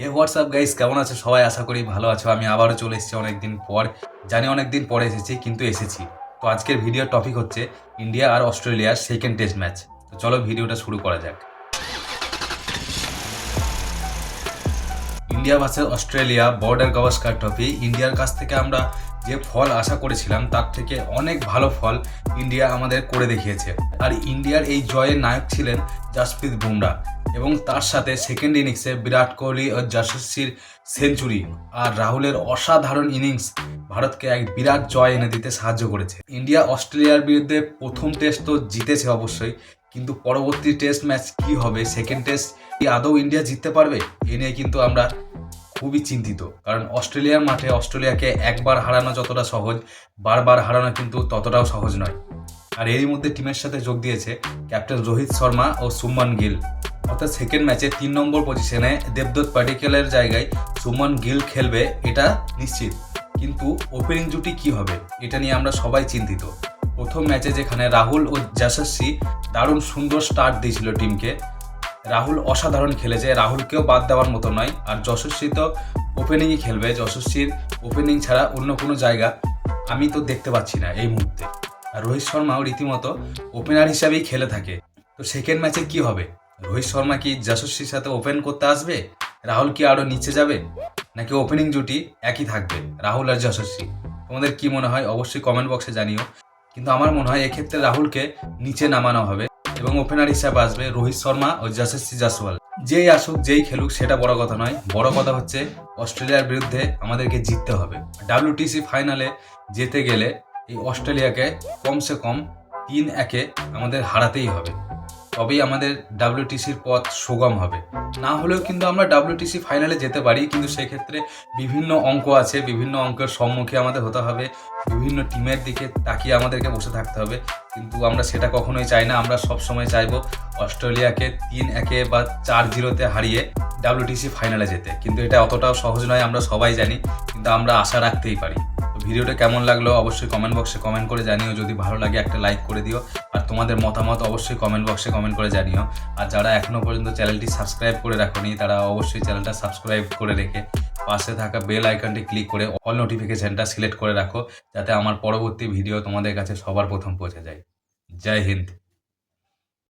হে WhatsApp guys কেমন আছে? সবাই আশা করি ভালো আছো। আমি আবারও চলে এসেছি অনেকদিন পর। জানি অনেকদিন পরে এসেছি, কিন্তু এসেছি। তো আজকের ভিডিওর টপিক হচ্ছে ইন্ডিয়া আর অস্ট্রেলিয়ার সেকেন্ড টেস্ট ম্যাচ তো চলো ভিডিওটা শুরু করা যাক। India versus Australia Border Gavaskar trophy ইন্ডিয়ার কাছ থেকে আমরা যে ফল আশা করেছিলাম, তার থেকে অনেক ভালো ফল ইন্ডিয়া আমাদের করে দেখিয়েছে। আর ইন্ডিয়ার এই জয়ের নায়ক ছিলেন জাসপ্রীত বুমরা এবং তার সাথে সেকেন্ড ইনিংসে বিরাট কোহলি ও যশস্বীর সেঞ্চুরি আর রাহুলের অসাধারণ ইনিংস ভারতকে এক বিরাট জয় এনে দিতে সাহায্য করেছে। ইন্ডিয়া অস্ট্রেলিয়ার বিরুদ্ধে প্রথম টেস্ট তো জিতেছে অবশ্যই, কিন্তু পরবর্তী টেস্ট ম্যাচ কি হবে সেকেন্ড টেস্ট কি আদৌ ইন্ডিয়া জিততে পারবে? এ নিয়ে কিন্তু আমরা খুবই চিন্তিত, কারণ অস্ট্রেলিয়ার মাঠে অস্ট্রেলিয়াকে একবার হারানো যতটা সহজ, বারবার হারানো কিন্তু ততটাও সহজ নয়। আর এরই মধ্যে টিমের সাথে যোগ দিয়েছে ক্যাপ্টেন রোহিত শর্মা ও সুমন গিল। অর্থাৎ সেকেন্ড ম্যাচে তিন নম্বর পজিশনে দেবদত্ত পাটিকেলের জায়গায় সুমন গিল খেলবে, এটা নিশ্চিত। কিন্তু ওপেনিং জুটি কি হবে, এটা নিয়ে আমরা সবাই চিন্তিত। প্রথম ম্যাচে যেখানে রাহুল ও যশস্বী দারুণ সুন্দর স্টার্ট দিয়েছিল টিমকে রাহুল অসাধারণ খেলেছে, রাহুলকেও বাদ দেওয়ার মতো নয়, আর যশস্বী তো ওপেনিংই খেলবে। যশস্বীর ওপেনিং ছাড়া অন্য কোনো জায়গা আমি তো দেখতে পাচ্ছি না এই মুহূর্তে। রোহিত শর্মাও রীতিমতো ওপেনার হিসাবেই খেলে থাকে। তো সেকেন্ড ম্যাচে কি হবে? রোহিত শর্মা কি যশস্বীর সাথে ওপেন করতে আসবে? রাহুল কি আরও নিচে যাবে? নাকি ওপেনিং জুটি একই থাকবে, রাহুল আর যশস্বী তোমাদের কি মনে হয়? অবশ্যই কমেন্ট বক্সে জানিও। কিন্তু আমার মনে হয় এক্ষেত্রে রাহুলকে নিচে নামানো হবে এবং ওপেনার হিসাবে আসবে রোহিত শর্মা ও যশস্বী জাসওয়াল। যেই আসুক, যেই খেলুক, সেটা বড় কথা নয়। বড় কথা হচ্ছে, অস্ট্রেলিয়ার বিরুদ্ধে আমাদেরকে জিততে হবে। ডাব্লিউটিসি ফাইনালে যেতে গেলে এই অস্ট্রেলিয়াকে কমসে কম তিন একে আমাদের হারাতেই হবে। তবেই আমাদের ডাব্লিউটিসির পথ সুগম হবে। না হলেও কিন্তু আমরা ডাব্লিউটিসি ফাইনালে যেতে পারি, কিন্তু সেক্ষেত্রে বিভিন্ন অঙ্ক আছে, বিভিন্ন অঙ্কের সম্মুখে আমাদের হতে হবে। বিভিন্ন টিমের দিকে তাকিয়ে আমাদেরকে বসে থাকতে হবে। কিন্তু আমরা সেটা কখনোই চাই না, আমরা সবসময় চাইব অস্ট্রেলিয়াকে তিন একে বা চার জিরোতে হারিয়ে ডাব্লিউটিসি ফাইনালে যেতে। কিন্তু এটা অতটাও সহজ নয়, আমরা সবাই জানি, কিন্তু আমরা আশা রাখতেই পারি। ভিডিওটা কেমন লাগল অবশ্যই কমেন্ট বক্সে কমেন্ট করে জানিও। যদি ভালো লাগে একটা লাইক করে দিও। আর তোমাদের মতামত অবশ্যই কমেন্ট বক্সে কমেন্ট করে জানিও। আর যারা এখনও পর্যন্ত চ্যানেলটি সাবস্ক্রাইব করে রাখোনি, তারা অবশ্যই চ্যানেলটা সাবস্ক্রাইব করে রেখে পাশে থাকা বেল আইকনটি ক্লিক করে অল নোটিফিকেশানটা সিলেক্ট করে রাখো। যাতে আমার পরবর্তী ভিডিও তোমাদের কাছে সবার প্রথম পৌঁছে যায়। জয় হিন্দ।